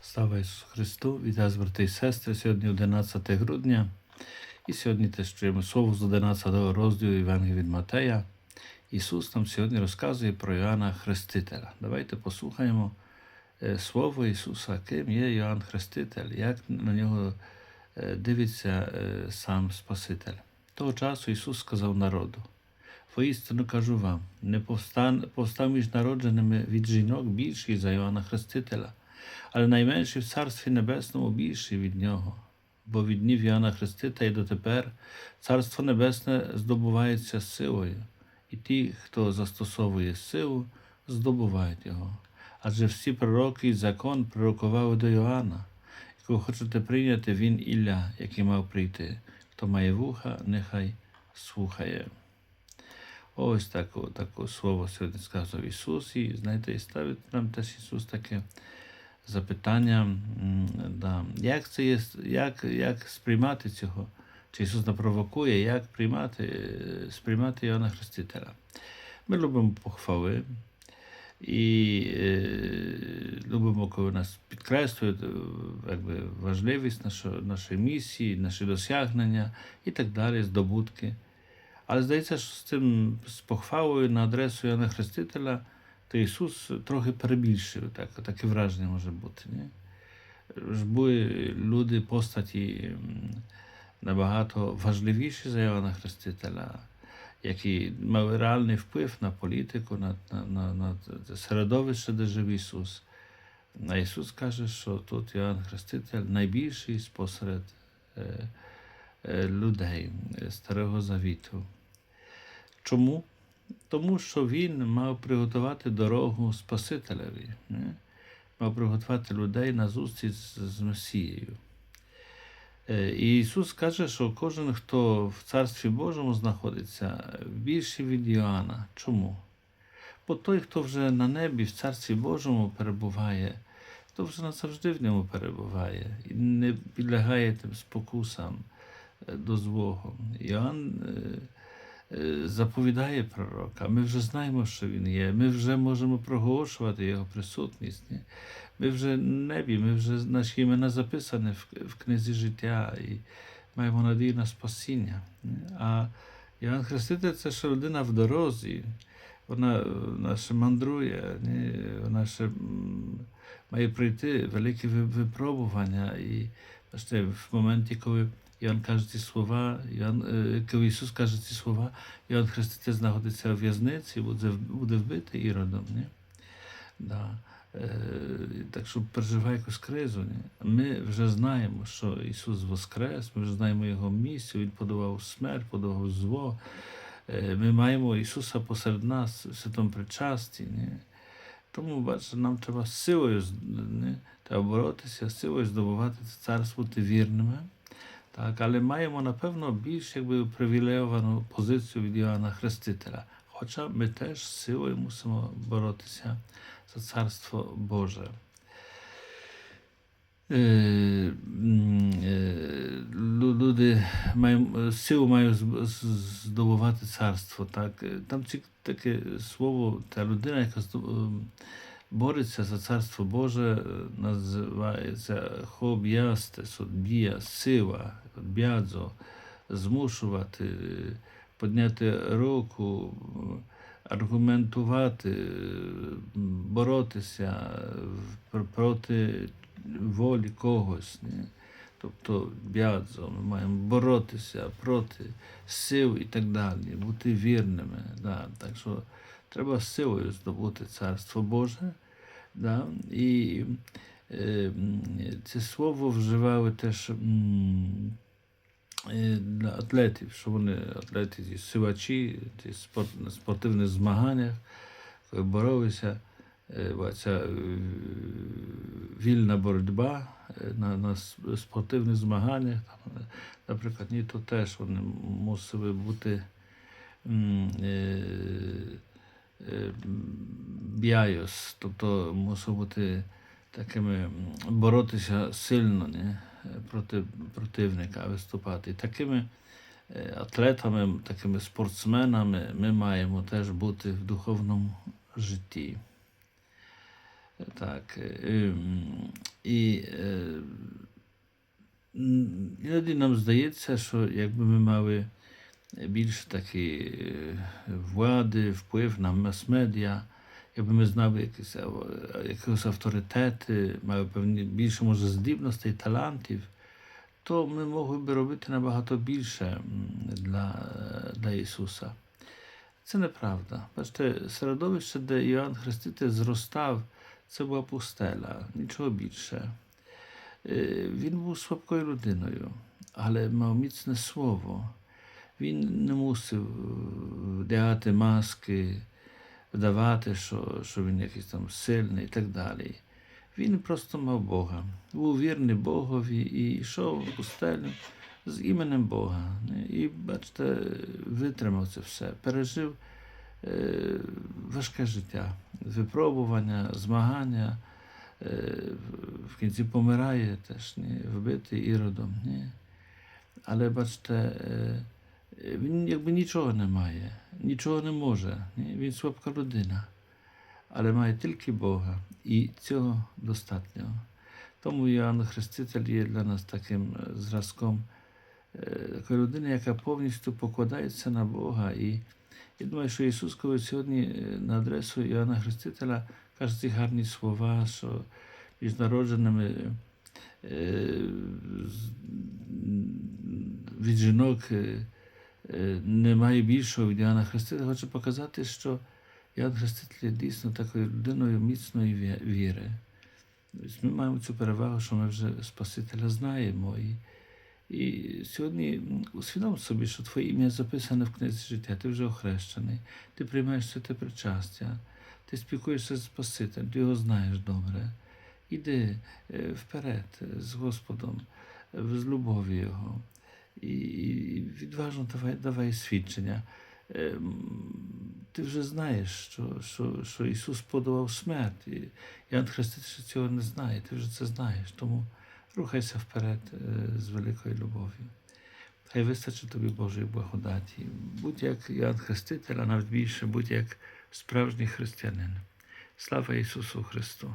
Слава Ісусу Христу! Вітаю, брати і сестри. Сьогодні 11 грудня. І сьогодні теж чуємо слово з 11 розділу Євангелія від Матея. Ісус нам сьогодні розказує про Іоанна Хрестителя. Давайте послухаємо е, слово Ісуса, ким є Іоанн Хреститель, як на нього е, дивиться е, сам Спаситель. Того часу Ісус сказав народу: Воістину кажу вам, не повстав між народженими від жінок більший за Іоанна Хрестителя але найменший в Царстві Небесному більший від нього. Бо від днів Іоанна Хрестителя і дотепер Царство Небесне здобувається силою, і ті, хто застосовує силу, здобувають його. Адже всі пророки і закон пророкували до Йоанна. Якого хочете прийняти, він Ілля, який мав прийти. Хто має вуха, нехай слухає. Ось таке, таке слово сьогодні сказав Ісус, і знаєте, і ставить нам теж Ісус таке запитання, да, як це є, як, як сприймати цього? Чи Ісус не провокує, як приймати, е, сприймати Іоанна Хрестителя? Ми любимо похвали і е, любимо, коли нас підкреслюють е, якби, важливість нашої, нашої місії, наші досягнення і так далі, здобутки. Але здається, що з цим з похвалою на адресу Іоанна Хрестителя то Ісус трохи перебільшив, так, таке враження може бути. Ні? Ж люди постаті набагато важливіші за Іоанна Хрестителя, які мали реальний вплив на політику, на, на, на, на середовище, де жив Ісус. А Ісус каже, що тут Іоанн Хреститель найбільший спосеред е, е, людей е, Старого Завіту. Чому? Тому що він мав приготувати дорогу Спасителеві, не? мав приготувати людей на зустріч з Месією. Е, І Ісус каже, що кожен, хто в Царстві Божому знаходиться, більший від Йоанна. Чому? Бо той, хто вже на небі в Царстві Божому перебуває, то вже назавжди в ньому перебуває і не підлягає тим спокусам е, до злого. Йоанн е, е, заповідає пророка. Ми вже знаємо, що він є. Ми вже можемо проголошувати його присутність. Ні? Ми вже в небі, ми вже наші імена записані в, книзі життя і маємо надію на спасіння. А Іван Хреститель це ж людина в дорозі. Вона, вона ще мандрує, вона ще має пройти велике ви- випробування. І в моменті, коли Іоанн каже ці слова, Іоанн, е, коли Ісус каже ці слова, Іоанн Хреститель знаходиться у в'язниці, буде, буде вбитий іродом. Ні? Да. Е, так що переживає якусь кризу. Ні? Ми вже знаємо, що Ісус воскрес, ми вже знаємо Його місію, Він подавав смерть, подавав зло. Е, Ми маємо Ісуса посеред нас в святому причасті. Ні? Тому, бачите, нам треба силою ні? треба боротися, силою здобувати це царство, вірними. Так, але маємо, напевно, більш якби привілейовану позицію від Іоанна Хрестителя. Хоча ми теж силою мусимо боротися за царство Боже. Е, е, лю- Люди мають силу мають з- з- здобувати царство. Так? Е, Там таке слово, та людина, яка бореться за царство Боже, е, називається хоб'ястес, отбія, сила, бядзо, змушувати, підняти руку, аргументувати, боротися проти волі когось. Ні? Тобто бядзо, ми маємо боротися проти сил і так далі, бути вірними. Да? Так що треба силою здобути Царство Боже. Да? І е, це слово вживали теж е, для атлетів, що вони атлети, ці силачі, ці спорт, на спортивних змаганнях, коли боролися, е, ця е, вільна боротьба на, на спортивних змаганнях, наприклад, ні, то теж вони мусили бути біайос, тобто мусив бути такими боротися сильно ні, проти противника, виступати. Такими е, атлетами, такими спортсменами ми маємо теж бути в духовному житті. Так. ем, І е, іноді нам здається, що якби ми мали більше такі влади, вплив на мас-медіа, якби ми знали якісь, е, якісь авторитети, мали певні більше може здібностей, талантів, то ми могли би робити набагато більше для, для Ісуса. Це неправда. Бачите, середовище, де Іоанн Хреститель зростав, це була пустеля, нічого більше. Е, Він був слабкою людиною, але мав міцне слово. Він не мусив е, вдягати маски, вдавати, що, що він якийсь там сильний і так далі. Він просто мав Бога, був вірний Богові і йшов в пустелю з іменем Бога. І, бачите, витримав це все, пережив е, важке життя, випробування, змагання. Е, в кінці помирає теж, ні, вбитий іродом. Ні. Але бачите, е, він якби нічого не має, нічого не може. Він слабка людина, але має тільки Бога, і цього достатньо. Тому Іоанн Хреститель є для нас таким е, зразком е, такої людини, яка повністю покладається на Бога. І я думаю, що Ісус, коли сьогодні е, на адресу Іоанна Хрестителя каже ці гарні слова, що між народженими е, від жінок е, е, немає більшого від Іоанна Хрестителя, хоче показати, що Іоанн Хреститель є дійсно такою людиною міцної віри. Ми маємо цю перевагу, що ми вже Спасителя знаємо. І, і сьогодні усвідом собі, що твоє ім'я записане в книзі життя, ти вже охрещений, ти приймаєш святе причастя, ти спілкуєшся з Спасителем, ти його знаєш добре. Іди е, вперед е, з Господом, е, з любові Його. І, відважно давай, давай свідчення. Ти вже знаєш, що, що, що Ісус подавав смерть. І Ян Хреститель цього не знає, ти вже це знаєш. Тому рухайся вперед з великою любов'ю. Хай вистачить тобі Божої благодаті. Будь як Ян Хреститель, а навіть більше, будь як справжній християнин. Слава Ісусу Христу!